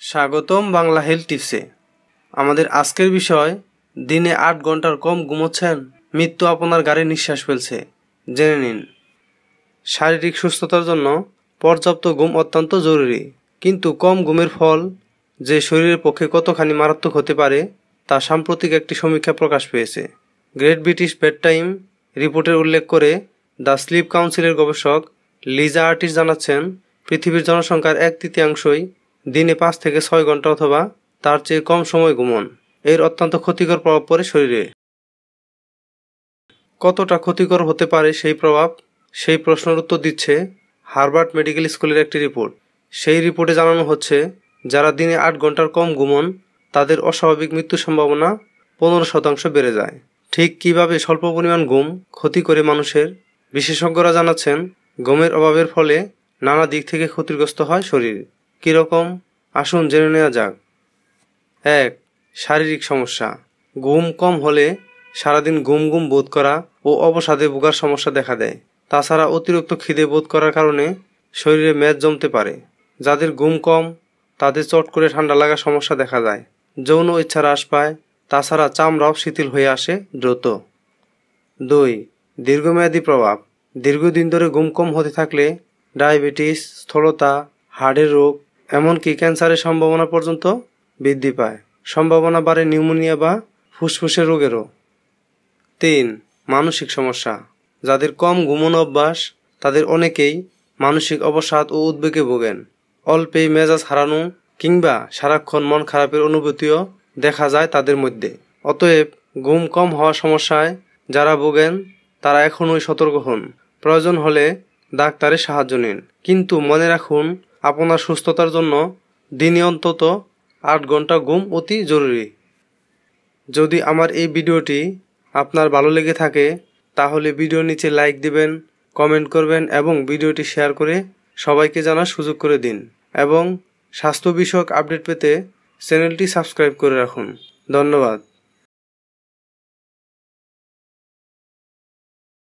স্বাগতম বাংলা হেলথ টিপসে। আমাদের আজকের বিষয়, দিনে আট ঘণ্টার কম ঘুমোচ্ছেন, মৃত্যু আপনার গাড়ি নিঃশ্বাস ফেলছে। জেনে নিন। শারীরিক সুস্থতার জন্য পর্যাপ্ত ঘুম অত্যন্ত জরুরি। কিন্তু কম ঘুমের ফল যে শরীরের পক্ষে কতখানি মারাত্মক হতে পারে, তা সাম্প্রতিক একটি সমীক্ষা প্রকাশ পেয়েছে। গ্রেট ব্রিটিশ বেড টাইম রিপোর্টের উল্লেখ করে দ্য স্লিপ কাউন্সিলের গবেষক লিজা আর্টিস জানাচ্ছেন, পৃথিবীর জনসংখ্যার এক তৃতীয়াংশই দিনে পাঁচ থেকে ছয় ঘণ্টা অথবা তার চেয়ে কম সময় ঘুমন। এর অত্যন্ত ক্ষতিকর প্রভাব পড়ে শরীরে। কতটা ক্ষতিকর হতে পারে সেই প্রভাব? সেই প্রশ্নের উত্তর দিচ্ছে হার্ভার্ড মেডিকেল স্কুলের একটি রিপোর্ট। সেই রিপোর্টে জানানো হচ্ছে, যারা দিনে আট ঘণ্টার কম ঘুমন, তাদের অস্বাভাবিক মৃত্যুর সম্ভাবনা পনেরো শতাংশ বেড়ে যায়। ঠিক কীভাবে স্বল্প পরিমাণ ঘুম ক্ষতি করে মানুষের? বিশেষজ্ঞরা জানাচ্ছেন, ঘুমের অভাবের ফলে নানা দিক থেকে ক্ষতিগ্রস্ত হয় শরীর। কীরকম আসুন জেনে নেওয়া যাক। এক, শারীরিক সমস্যা। ঘুম কম হলে সারাদিন ঘুম ঘুম বোধ করা ও অবসাদে ভোগার সমস্যা দেখা দেয়। তাছাড়া অতিরিক্ত খিদে বোধ করার কারণে শরীরে মেদ জমতে পারে। যাদের ঘুম কম, তাদের চট করে ঠান্ডা লাগার সমস্যা দেখা যায় যৌন ইচ্ছা হ্রাস পায়, তাছাড়া চামড়াও শিথিল হয়ে আসে দ্রুত। দুই, দীর্ঘমেয়াদী প্রভাব। দীর্ঘদিন ধরে ঘুম কম হতে থাকলে ডায়াবেটিস, স্থূলতা হার্টের রোগ এমনকি ক্যান্সারের সম্ভাবনা পর্যন্ত বৃদ্ধি পায়। সম্ভাবনা বাড়ে নিউমোনিয়া বা ফুসফুসের রোগেরও। তিন, মানসিক সমস্যা। যাদের কম ঘুমনো অভ্যাস, তাদের অনেকেই মানসিক অবসাদ ও উদ্বেগে ভোগেন। অল্পেই মেজাজ হারানো কিংবা সারাক্ষণ মন খারাপের অনুভূতিও দেখা যায় তাদের মধ্যে। অতএব ঘুম কম হওয়া সমস্যায় যারা ভোগেন, তারা এখনই সতর্ক হন। প্রয়োজন হলে ডাক্তারের সাহায্য নিন। কিন্তু মনে রাখুন আপনার সুস্থতার জন্য দিনে অন্তত আট ঘণ্টা ঘুম অতি জরুরি। যদি আমার এই ভিডিওটি আপনার ভালো লেগে থাকে, তাহলে ভিডিওর নিচে লাইক দিবেন, কমেন্ট করবেন এবং ভিডিওটি শেয়ার করে সবাইকে জানার সুযোগ করে দিন এবং স্বাস্থ্য বিষয়ক আপডেট পেতে চ্যানেলটি সাবস্ক্রাইব করে রাখুন। ধন্যবাদ।